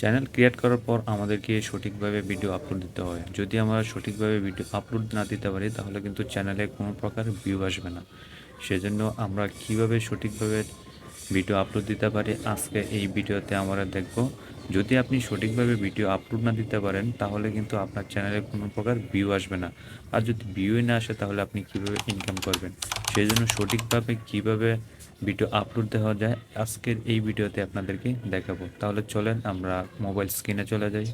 Channel create করার পর আমাদেরকে সঠিকভাবে ভিডিও আপলোড দিতে হয়। যদি আমরা সঠিকভাবে ভিডিও আপলোড না দিতে পারি, তাহলে কিন্তু চ্যানেলে কোনো প্রকার ভিউ আসবে না। সেজন্য আমরা কীভাবে সঠিকভাবে ভিডিও আপলোড দিতে পারি, আজকে এই ভিডিওতে আমরা দেখব। যদি আপনি সঠিকভাবে ভিডিও আপলোড না দিতে পারেন, তাহলে কিন্তু আপনার চ্যানেলে কোনো প্রকার ভিউ আসবে না। আর যদি ভিউই না আসে, তাহলে আপনি কীভাবে ইনকাম করবেন? সেই জন্য সঠিকভাবে কীভাবে ভিডিও আপলোড দেওয়া যায়। আজকের এই ভিডিওতে আপনাদেরকে দেখাবো। তাহলে চলেন আমরা মোবাইল স্ক্রিনে চলে যাই।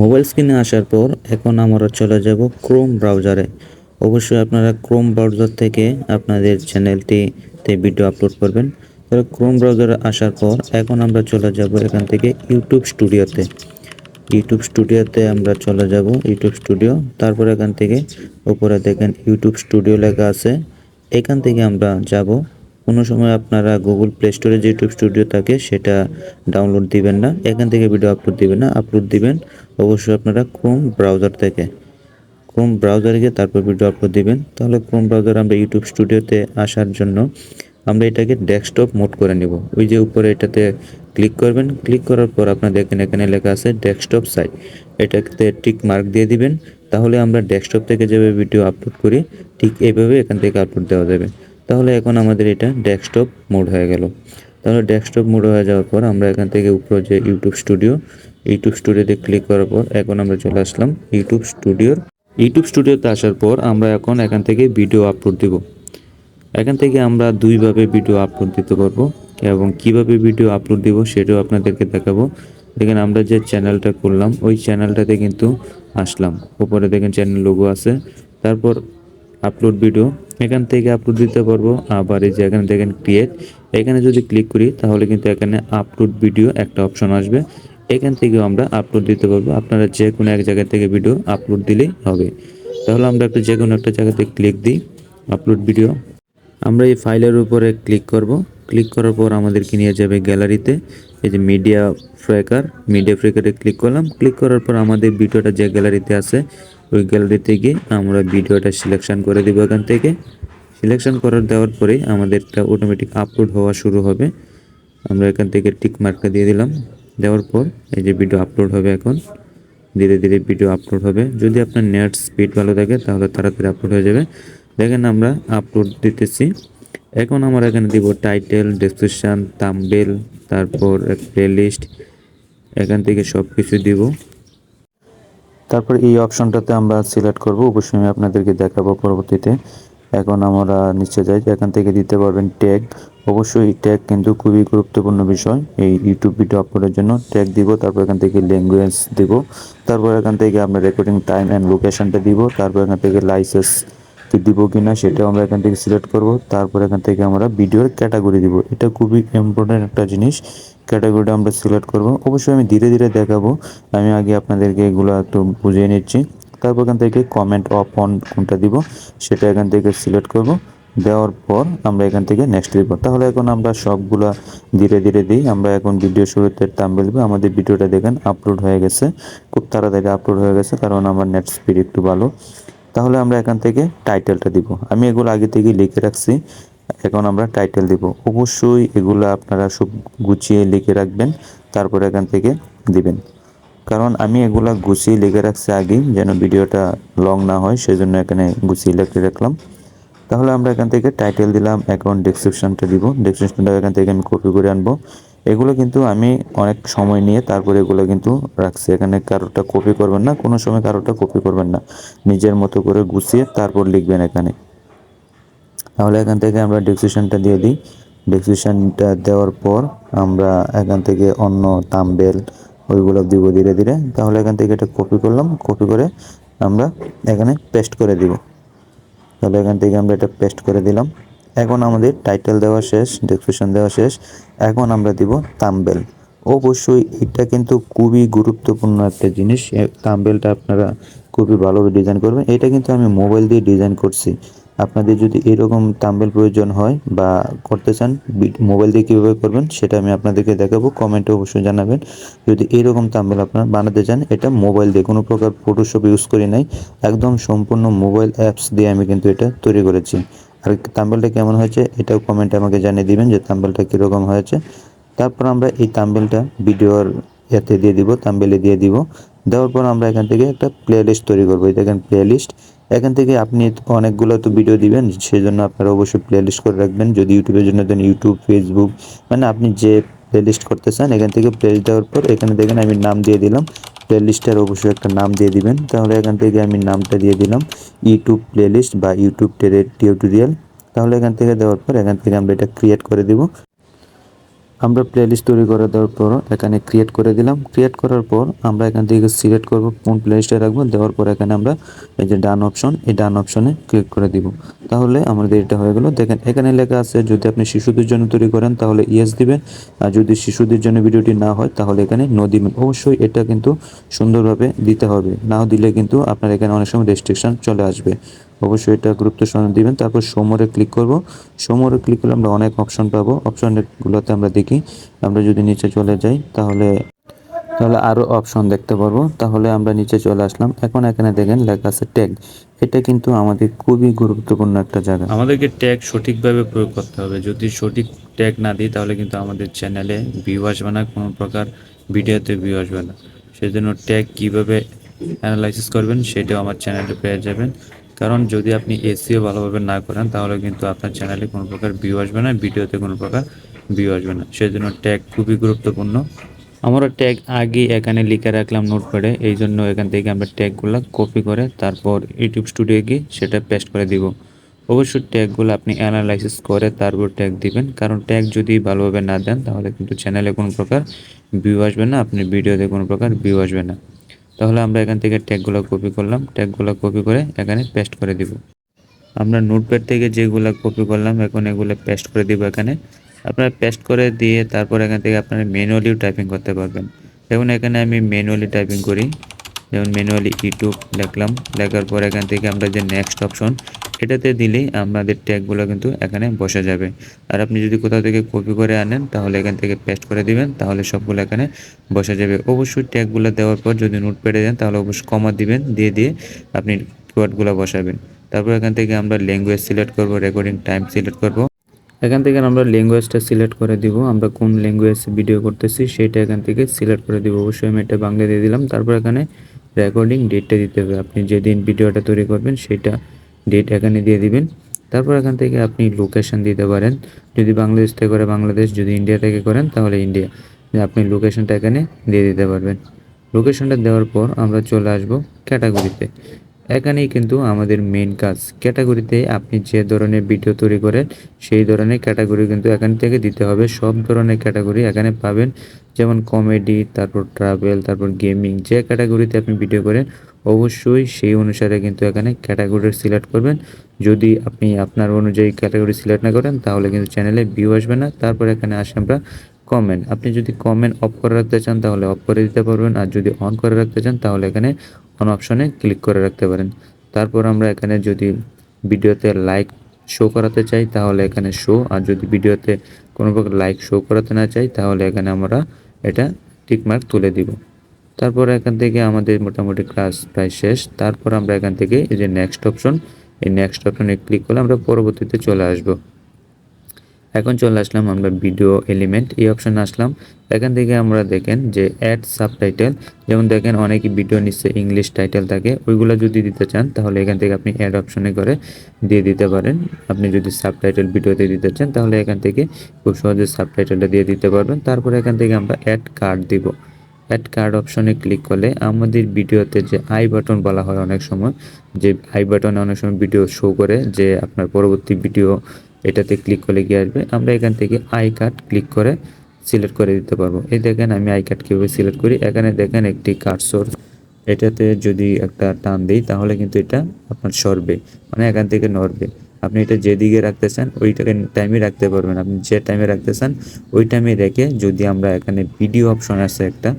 মোবাইল স্ক্রিনে আসার পর এখন আমরা চলে যাব ক্রোম ব্রাউজারে অবশ্যই আপনারা ক্রোম ব্রাউজার থেকে আপনাদের চ্যানেলটিতে ভিডিও আপলোড করবেন। তাহলে ক্রোম ব্রাউজারে আসার পর এখন আমরা চলে যাব এখান থেকে ইউটিউব স্টুডিওতে ইউটিউব স্টুডিওতে আমরা চলে যাব ইউটিউব স্টুডিও তারপর এখান থেকে উপরে দেখেন ইউটিউব স্টুডিও লেখা আছে। এখান থেকে আমরা যাব। কোনো সময় আপনারা গুগল প্লে স্টোরে যে ইউটিউব স্টুডিও থাকে, সেটা ডাউনলোড দিবেন না। এখান থেকে ভিডিও আপলোড দিবেন না আপলোড দিবেন। অবশ্যই আপনারা ক্রোম ব্রাউজার থেকে ক্রোম ব্রাউজারে গিয়ে তারপর ভিডিও আপলোড দিবেন। তাহলে ক্রোম ব্রাউজার আমরা ইউটিউব স্টুডিওতে আসার জন্য আমরা এটাকে ডেস্কটপ মোড করে নিব। ওই যে উপরে এটাতে ক্লিক করবেন ক্লিক করার পর আপনার দেখেন এখানে লেখা আছে ডেস্কটপ সাইট এটাতে টিক মার্ক দিয়ে দিবেন, তাহলে আমরা ডেস্কটপ থেকে যেভাবে ভিডিও আপলোড করি, ঠিক এইভাবে এখান থেকে আপলোড দেওয়া যাবে। তাহলে এখন আমাদের এটা ডেস্কটপ মোড হয়ে গেল। তাহলে ডেস্কটপ মোড হয়ে যাওয়ার পর আমরা এখান থেকে উপরে যে ইউটিউব স্টুডিও ইউটিউব স্টুডিওতে ক্লিক করার পর এখন আমরা চলে আসলাম ইউটিউব স্টুডিওর ইউটিউব স্টুডিওতে আসার পর আমরা এখন এখান থেকে ভিডিও আপলোড দিব। এখান থেকে আমরা দুইভাবে ভিডিও আপলোড দিতে পারব এবং কীভাবে ভিডিও আপলোড দিব সেটাও আপনাদেরকে দেখাবো। দেখেন আমরা যে চ্যানেলটা করলাম, ওই চ্যানেলটাতে কিন্তু আসলাম। উপরে দেখেন চ্যানেল লোগো আছে। তারপর আপলোড ভিডিও এখান থেকে আপলোড দিতে পারব। আবার এই যে এখানে দেখেন ক্রিয়েট এখানে যদি ক্লিক করি তাহলে কিন্তু এখানে আপলোড ভিডিও একটা অপশন আসবে। এখান থেকেও আমরা আপলোড দিতে পারব। আপনারা যে কোনো এক জায়গা থেকে ভিডিও আপলোড দিলেই হবে। তাহলে আমরা একটা যে কোনো একটা জায়গাতে ক্লিক দিই আপলোড ভিডিও আমরা এই ফাইলের উপরে ক্লিক করব। ক্লিক করার পর আমাদেরকে নিয়ে যাবে গ্যালারিতে। এই যে মিডিয়া ফ্রেকার, মিডিয়া ফ্রেকারে ক্লিক করলাম। ক্লিক করার পর আমাদের ভিডিওটা যে গ্যালারিতে আছে, ওই গ্যালারিতে গিয়ে আমরা ভিডিওটা সিলেকশন করে দেবো এখান থেকে। সিলেকশন করার দেওয়ার পরেই আমাদেরটা অটোমেটিক আপলোড হওয়া শুরু হবে। আমরা এখান থেকে টিক মার্কা দিয়ে দিলাম। দেওয়ার পর এই যে ভিডিও আপলোড হবে এখন। ধীরে ধীরে ভিডিও আপলোড হবে। যদি আপনার নেট স্পিড ভালো থাকে, তাহলে তাড়াতাড়ি আপলোড হয়ে যাবে। দেখেন আমরা আপলোড দিতেছি। এখন আমরা এখানে দিব টাইটেল ডেসক্রিপশান তাম্বেল তারপর প্লেলিস্ট এখান থেকে সব কিছু দিব। তারপর এই অপশনটাতে আমরা সিলেক্ট করব, অবশ্যই আমি আপনাদেরকে দেখাবো পরবর্তীতে। এখন আমরা নিচে যাই, এখান থেকে দিতে পারবেন ট্যাগ অবশ্যই ট্যাগ কিন্তু খুবই গুরুত্বপূর্ণ বিষয়, এই ইউটিউব ভিডিও আপলোডের জন্য। ট্যাগ দিব, তারপর এখান থেকে ল্যাঙ্গুয়েজ দিব। তারপর এখান থেকে আমরা রেকর্ডিং টাইম অ্যান্ড লোকেশনটা দিব, তারপর এখান থেকে লাইসেন্স কি দিব কি না সেটাও আমরা এখান থেকে সিলেক্ট করব। তারপর এখান থেকে আমরা ভিডিওর ক্যাটাগরি দিব। এটা খুবই ইম্পর্টেন্ট একটা জিনিস। ক্যাটাগরিটা আমরা সিলেক্ট করব। অবশ্যই আমি ধীরে ধীরে দেখাবো। আমি আগে আপনাদেরকে এগুলো একটু বুঝিয়ে নিচ্ছি। তারপর এখান থেকে কমেন্ট অফ অন কোনটা দিব, সেটা এখান থেকে সিলেক্ট করব। দেওয়ার পর আমরা এখান থেকে নেক্সট দিব। তাহলে এখন আমরা সবগুলা ধীরে ধীরে দিই। আমরা এখন ভিডিও শুরুতে তাম্বেল দিব। আমাদের ভিডিওটা দেখেন আপলোড হয়ে গেছে। খুব তাড়াতাড়ি আপলোড হয়ে গেছে। কারণ আমার নেট স্পিড একটু ভালো। তাহলে আমরা এখান থেকে টাইটেলটা দিব। আমি এগুলো আগে থেকে লিখে রাখছি, এখন আমরা টাইটেল দিব। অবশ্যই এগুলো আপনারা সব গুছিয়ে লিখে রাখবেন, তারপর এখান থেকে দিবেন। কারণ আমি এগুলা গুছিয়ে লিখে রাখছি আগেই, যেন ভিডিওটা লং না হয়, সেজন্য এখানে গুছিয়ে লিখে রাখলাম। তাহলে আমরা এখান থেকে টাইটেল দিলাম, এখন ডেসক্রিপশনটা দিব। ডেসক্রিপশনটা এখান থেকে আমি কপি করে আনব। এগুলো কিন্তু আমি অনেক সময় নিয়ে তারপরে এগুলো কিন্তু রাখছি। এখানে কারোটা কপি করবেন না, কোনো সময় কারোটা কপি করবেন না। নিজের মতো করে গুছিয়ে তারপর লিখবেন এখানে। তাহলে এখান থেকে আমরা ডেসক্রিপশনটা দিয়ে দিই। ডেসক্রিপশনটা দেওয়ার পর আমরা এখান থেকে অন্য তাম্বেল ওইগুলো দিব ধীরে ধীরে। তাহলে এখান থেকে এটা কপি করলাম কপি করে আমরা এখানে পেস্ট করে দিব। তাহলে এখান থেকে আমরা এটা পেস্ট করে দিলাম। এখন আমাদের টাইটেল দেওয়া শেষ ডেসক্রিপশন দেওয়া শেষ। এখন আমরা দিব তাম্বেল অবশ্যই এটা কিন্তু খুবই গুরুত্বপূর্ণ একটা জিনিস। তাম্বেলটা আপনারা খুবই ভালোভাবে ডিজাইন করবেন। এটা কিন্তু আমি মোবাইল দিয়ে ডিজাইন করছি। আপনাদের যদি এরকম তাম্বেল প্রয়োজন হয় বা করতে চান মোবাইল দিয়ে কীভাবে করবেন সেটা আমি আপনাদেরকে দেখাবো। কমেন্টে অবশ্যই জানাবেন। যদি এরকম তাম্বেল আপনারা বানাতে চান, এটা মোবাইল দিয়ে, কোনো প্রকার ফটোশপ ইউজ করি নাই। একদম সম্পূর্ণ মোবাইল অ্যাপস দিয়ে আমি কিন্তু এটা তৈরি করেছি। আর তাম্বেলটা কেমন হয়েছে এটাও কমেন্টে আমাকে জানিয়ে দিবেন যে তাম্বেলটা কীরকম হয়েছে। তারপর আমরা এই তাম্বেলটা ভিডিওর ইয়াতে দিয়ে দিব, তাম্বেলে দিয়ে দিব। দেওয়ার পর আমরা এখান থেকে একটা প্লে লিস্ট তৈরি করব। দেখেন প্লে লিস্ট এখান থেকে আপনি অনেকগুলো তো ভিডিও দিবেন সেই জন্য আপনারা অবশ্যই প্লে লিস্ট করে রাখবেন। যদি ইউটিউবের জন্য দেন ইউটিউব ফেসবুক মানে আপনি যে প্লে লিস্ট করতে চান, এখান থেকে প্লে লিস্ট দেওয়ার পর এখানে দেখেন আমি নাম দিয়ে দিলাম। প্লে লিস্টের অবশ্যই একটা নাম দিয়ে দিবেন। তাহলে এখান থেকে আমি নামটা দিয়ে দিলাম ইউটিউব প্লেলিস্ট বা ইউটিউব টিউটোরিয়াল তাহলে এখান থেকে দেওয়ার পর এখান থেকে আমরা এটা ক্রিয়েট করে দিব। আমরা প্লেলিস্ট তৈরি করে দেওয়ার পর এখানে ক্রিয়েট করে দিলাম। ক্রিয়েট করার পর আমরা এখান থেকে সিলেক্ট করব, কোন প্লেলিস্টে রাখব, দেওয়ার পর এখানে আমরা এই যে ডান অপশন এই ডান অপশনে ক্লিক করে দিব। তাহলে আমাদের এটা হয়ে গেল। দেখেন, এখানে লেখা আছে, যদি আপনি শিশুদের জন্য তৈরি করেন, তাহলে ইয়েস দিবেন। আর যদি শিশুদের জন্য ভিডিওটি না হয়, তাহলে এখানে নো দিবেন। অবশ্যই এটা কিন্তু সুন্দরভাবে দিতে হবে। নাও দিলে কিন্তু আপনার এখানে অনেক সময় রেস্ট্রিকশন চলে আসবে। অবশ্যই এটা গুরুত্ব সহকারে দিবেন। তারপর সোমরে ক্লিক করব। সোমরে ক্লিক করলে আমরা অনেক অপশন পাবো। অপশনগুলোতে আমরা দেখি। আমরা যদি নিচে চলে যাই, তাহলে তাহলে আরও অপশন দেখতে পারব। তাহলে আমরা নিচে চলে আসলাম। এখন এখানে দেখেন লেখা আছে ট্যাগ এটা কিন্তু আমাদের খুবই গুরুত্বপূর্ণ একটা জায়গা। আমাদেরকে ট্যাগ সঠিকভাবে প্রয়োগ করতে হবে। যদি সঠিক ট্যাগ না দিই, তাহলে কিন্তু আমাদের চ্যানেলে ভিউ আসবে না। কোনো প্রকার ভিডিওতে ভিউ আসবে না। সেজন্য ট্যাগ কীভাবে অ্যানালাইসিস করবেন, সেটাও আমার চ্যানেলে পেয়ে যাবেন। কারণ যদি আপনি এসিও ভালোভাবে না করেন, তাহলে কিন্তু আপনার চ্যানেলে কোনো প্রকার ভিউ আসবে না, ভিডিওতে কোনো প্রকার ভিউ আসবে না। সেই জন্য ট্যাগ খুবই গুরুত্বপূর্ণ। আমরা ট্যাগ আগে এখানে লিখে রাখলাম নোটপ্যাডে, এই জন্য এখান থেকে আমরা ট্যাগগুলো কপি করে তারপর ইউটিউব স্টুডিও গিয়ে সেটা পেস্ট করে দিব। অবশ্যই ট্যাগগুলো আপনি অ্যানালাইসিস করে তারপর ট্যাগ দিবেন, কারণ ট্যাগ যদি ভালোভাবে না দেন, তাহলে কিন্তু চ্যানেলে কোনো প্রকার ভিউ আসবে না, আপনি ভিডিওতে কোনো প্রকার ভিউ আসবে না। তাহলে আমরা এখান থেকে ট্যাগগুলো কপি করলাম। ট্যাগগুলো কপি করে এখানে পেস্ট করে দিব। আমরা নোটপ্যাড থেকে যেগুলো কপি করলাম, এখন এগুলো পেস্ট করে দিব এখানে। আপনারা পেস্ট করে দিয়ে তারপর এখান থেকে আপনারা ম্যানুয়ালিও টাইপিং করতে পারবেন। যেমন এখানে আমি ম্যানুয়ালি টাইপিং করি। যেমন ম্যানুয়ালি ইউটিউব লিখলাম। লেখার পর এখান থেকে আমরা যে নেক্সট অপশন এটাতে দিলেই আমাদের ট্যাগগুলো কিন্তু এখানে বসে যাবে। আর আপনি যদি কোথাও থেকে কপি করে আনেন, তাহলে এখান থেকে পেস্ট করে দিবেন, তাহলে সবগুলো এখানে বসে যাবে। অবশ্যই ট্যাগগুলো দেওয়ার পর যদি নোট পেড়ে দেন, তাহলে অবশ্যই কমা দিবেন, দিয়ে দিয়ে আপনি কিওয়ার্ডগুলো বসাবেন। তারপর এখান থেকে আমরা ল্যাঙ্গুয়েজ সিলেক্ট করব রেকর্ডিং টাইম সিলেক্ট করব। এখান থেকে আমরা ল্যাঙ্গুয়েজটা সিলেক্ট করে দিব। আমরা কোন ল্যাঙ্গুয়েজ ভিডিও করতেছি, সেটা এখান থেকে সিলেক্ট করে দিব। অবশ্যই আমি এটা বাংলা দিয়ে দিলাম। তারপর এখানে রেকর্ডিং ডেটটা দিতে হবে। আপনি যেদিন ভিডিওটা তৈরি করবেন, সেটা ডেট এখানে দিয়ে দিবেন। তারপর এখান থেকে আপনি লোকেশন দিতে পারেন। যদি বাংলাদেশ থেকে করে বাংলাদেশ, যদি ইন্ডিয়া থেকে করেন তাহলে ইন্ডিয়া আপনি লোকেশনটা এখানে দিয়ে দিতে পারবেন। লোকেশনটা দেওয়ার পর আমরা চলে আসব ক্যাটাগরিতে এখানেই কিন্তু আমাদের মেন কাজ। ক্যাটাগরিতে আপনি যে ধরনের ভিডিও তৈরি করেন, সেই ধরনের ক্যাটাগরি কিন্তু এখান থেকে দিতে হবে। সব ধরনের ক্যাটাগরি এখানে পাবেন। যেমন কমেডি তারপর ট্রাভেল তারপর গেমিং যে ক্যাটাগরিতে আপনি ভিডিও করেন, অবশ্যই সেই অনুসারে কিন্তু এখানে ক্যাটাগরি সিলেক্ট করবেন। যদি আপনি আপনার অনুযায়ী ক্যাটাগরি সিলেক্ট না করেন, তাহলে কিন্তু চ্যানেলে ভিউ আসবে না। তারপর এখানে আসে আমরা কমেন্ট আপনি যদি কমেন্ট অফ করে রাখতে চান, তাহলে অফ করে দিতে পারবেন। আর যদি অন করে রাখতে চান, তাহলে এখানে অন অপশনে ক্লিক করে রাখতে পারেন। তারপর আমরা এখানে যদি ভিডিওতে লাইক শো করাতে চাই, তাহলে এখানে শো আর যদি ভিডিওতে কোনো প্রকার লাইক শো করাতে না চাই, তাহলে এখানে আমরা এটা টিকমার্ক তুলে দিব। তারপর এখান থেকে আমাদের মোটামুটি ক্লাস প্রায় শেষ। তারপর আমরা এখান থেকে এই যে নেক্সট অপশন এই নেক্সট অপশনে ক্লিক করলে আমরা পরবর্তীতে চলে আসব। এখন চলে আসলাম আমরা ভিডিও এলিমেন্ট এই অপশানে আসলাম। এখান থেকে আমরা দেখেন যে অ্যাড সাবটাইটেল যেমন দেখেন অনেকে ভিডিও নিচ্ছে ইংলিশ টাইটেল থাকে, ওইগুলো যদি দিতে চান, তাহলে এখান থেকে আপনি অ্যাড অপশনে করে দিয়ে দিতে পারেন। আপনি যদি সাবটাইটেল ভিডিওতে দিতে চান, তাহলে এখান থেকে খুব সহজে সাবটাইটেলটা দিয়ে দিতে পারবেন। তারপরে এখান থেকে আমরা অ্যাড কার্ড দিব। অ্যাড কার্ড অপশনে ক্লিক করলে আমাদের ভিডিওতে যে আই বাটন বলা হয় অনেক সময়, যে আই বাটনে অনেক সময় ভিডিও শো করে যে আপনার পরবর্তী ভিডিও এটাতে ক্লিক করলে গিয়ে আসবে? আমরা এখান থেকে আই কার্ড ক্লিক করে সিলেক্ট করে দিতে পারব। এই দেখেন আমি আই কার্ড কীভাবে সিলেক্ট করি? এখানে দেখেন একটি কার্সর এটাতে যদি একটা টান দিই, তাহলে কিন্তু এটা আপনার সরবে। মানে এখান থেকে নড়বে। আপনি এটা যেদিকে রাখতে চান, ওইটাকে টাইমে রাখতে পারবেন। আপনি যে টাইমে রাখতে চান, ওই টাইমে রেখে যদি আমরা এখানে ভিডিও অপশন আছে একটা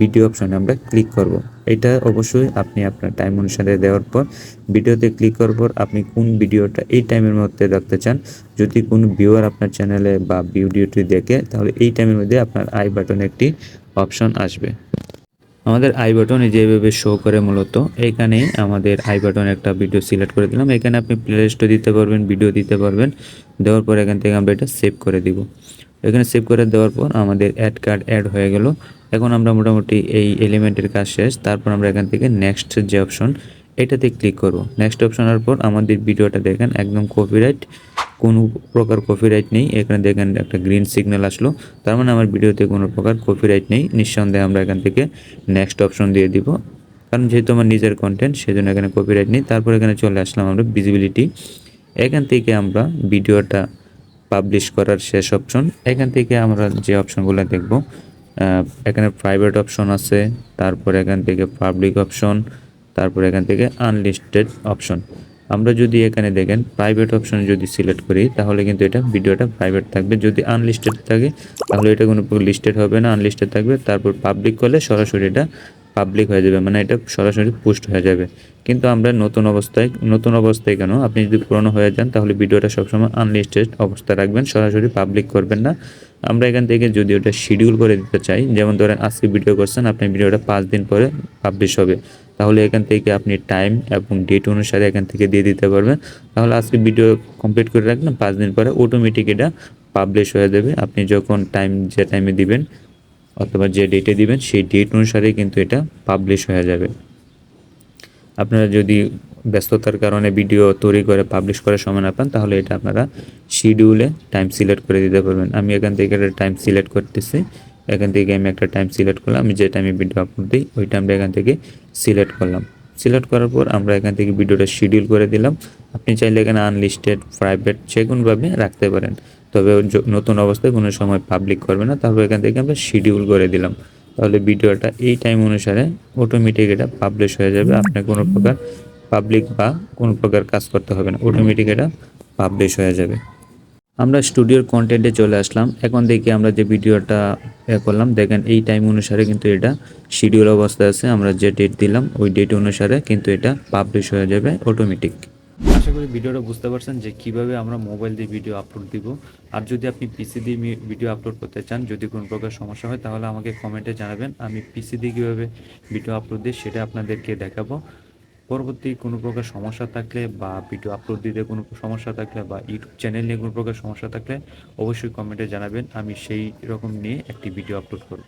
ভিডিও অপশনে আমরা ক্লিক করব। এটা অবশ্যই আপনি আপনার টাইম অনুসারে দেওয়ার পর ভিডিওতে ক্লিক করার পর আপনি কোন ভিডিওটা এই টাইমের মধ্যে রাখতে চান, যদি কোনো ভিউয়ার আপনার চ্যানেলে বা ভিডিওটি দেখে, তাহলে এই টাইমের মধ্যে আপনার আই বাটনে একটি অপশন আসবে। আমাদের আই বাটনে যেভাবে শো করে মূলত, এখানে আমাদের আই বাটন একটা ভিডিও সিলেক্ট করে দিলাম। এখানে আপনি প্লে লিস্টও দিতে পারবেন ভিডিও দিতে পারবেন। দেওয়ার পর এখান থেকে আমরা এটা সেভ করে দিব। এখানে সেভ করে দেওয়ার পর আমাদের অ্যাড কার্ড অ্যাড হয়ে গেল। এখন আমরা মোটামুটি এই এলিমেন্টের কাজ শেষ। তারপর আমরা এখান থেকে নেক্সট যে অপশন এটাতে ক্লিক করব। নেক্সট অপশনের পর আমাদের ভিডিওটা দেখেন, একদম কপিরাইট কোনো প্রকার কপিরাইট নেই। এখানে দেখেন একটা গ্রিন সিগন্যাল আসলো। তার মানে আমার ভিডিওতে কোনো প্রকার কপিরাইট নেই। নিঃসন্দেহে আমরা এখান থেকে নেক্সট অপশন দিয়ে দিব। কারণ যেহেতু আমার নিজের কন্টেন্ট সেজন্য এখানে কপিরাইট নেই। তারপর এখানে চলে আসলাম আমরা ভিজিবিলিটি এখান থেকে আমরা ভিডিওটা পাবলিশ করার শেষ অপশন এখান থেকে আমরা যে অপশনগুলো দেখব এখানে প্রাইভেট অপশন আছে, তারপর এখান থেকে পাবলিক অপশন তারপর এখান থেকে আনলিস্টেড অপশন আমরা যদি এখানে দেখেন প্রাইভেট অপশন যদি সিলেক্ট করি, তাহলে কিন্তু এটা ভিডিওটা প্রাইভেট থাকবে। যদি আনলিস্টেড থাকে, তাহলে এটা কোনো লিস্টেড হবে না। আনলিস্টেড থাকবে, তারপর পাবলিক করলে সরাসরি এটা পাবলিক হয়ে যাবে মানে এটা সরাসরি পোস্ট হয়ে যাবে। কিন্তু আমরা নতুন অবস্থায় নতুন অবস্থায় কেন? আপনি যদি পুরনো হয়ে যান, তাহলে ভিডিওটা সবসময় আনলিস্টেড অবস্থায় রাখবেন, সরাসরি পাবলিক করবেন না। আমরা এখান থেকে যদি ওটা শিডিউল করে দিতে চাই, যেমন ধরেন আজকে ভিডিও করছেন, আপনি ভিডিওটা পাঁচ দিন পরে পাবলিশ হবে। তাহলে এখান থেকে আপনি টাইম এবং ডেট অনুসারে এখান থেকে দিয়ে দিতে পারবেন। তাহলে আজকে ভিডিও কমপ্লিট করে রাখলেন পাঁচ দিন পরে অটোমেটিক এটা পাবলিশ হয়ে যাবে। আপনি যখন টাইম যে টাইমে দিবেন অথবা যে ডেটে দিবেন, সেই ডেট অনুসারেই কিন্তু এটা পাবলিশ হয়ে যাবে। আপনারা যদি ব্যস্ততার কারণে ভিডিও তৈরি করে পাবলিশ করার সময় না পান, তাহলে এটা আপনারা শিডিউলে টাইম সিলেক্ট করে দিতে পারবেন। আমি এখান থেকে একটা টাইম সিলেক্ট করতেছি। এখান থেকে আমি একটা টাইম সিলেক্ট করলাম। আমি যে টাইমে ভিডিও আপলোড দিই, ওই টাইমটা এখান থেকে সিলেক্ট করলাম। সিলেক্ট করার পর আমরা এখান থেকে ভিডিওটা শিডিউল করে দিলাম। আপনি চাইলে এখানে আনলিস্টেড প্রাইভেট যে কোনোভাবে রাখতে পারেন। তবে নতুন অবস্থায় কোনো সময় পাবলিক করবে না, তারপর এখান থেকে আমরা শিডিউল করে দিলাম। তাহলে ভিডিওটা এই টাইম অনুসারে অটোমেটিক এটা পাবলিশ হয়ে যাবে। আপনার কোনো প্রকার পাবলিক বা কোনো প্রকার কাজ করতে হবে না অটোমেটিক এটা পাবলিশ হয়ে যাবে। আমরা স্টুডিওর কন্টেন্টে চলে আসলাম। এখন দেখি আমরা যে ভিডিওটা এ করলাম, দেখেন এই টাইম অনুসারে কিন্তু এটা শিডিউল অবস্থায় আছে। আমরা যে ডেট দিলাম, ওই ডেট অনুসারে কিন্তু এটা পাবলিশ হয়ে যাবে অটোমেটিক আশা করি ভিডিওটা বুঝতে পারছেন যে কীভাবে আমরা মোবাইল দিয়ে ভিডিও আপলোড দিব। আর যদি আপনি পিসি দিয়ে ভিডিও আপলোড করতে চান, যদি কোনো প্রকার সমস্যা হয়, তাহলে আমাকে কমেন্টে জানাবেন। আমি পিসি দিয়ে কীভাবে ভিডিও আপলোড দিই, সেটা আপনাদেরকে দেখাবো। পরবর্তী কোনো প্রকার সমস্যা থাকলে বা ভিডিও আপলোড দিতে কোনো সমস্যা থাকলে বা ইউটিউব চ্যানেল নিয়ে কোনো প্রকার সমস্যা থাকলে অবশ্যই কমেন্টে জানাবেন। আমি সেই রকম নিয়ে একটি ভিডিও আপলোড করব।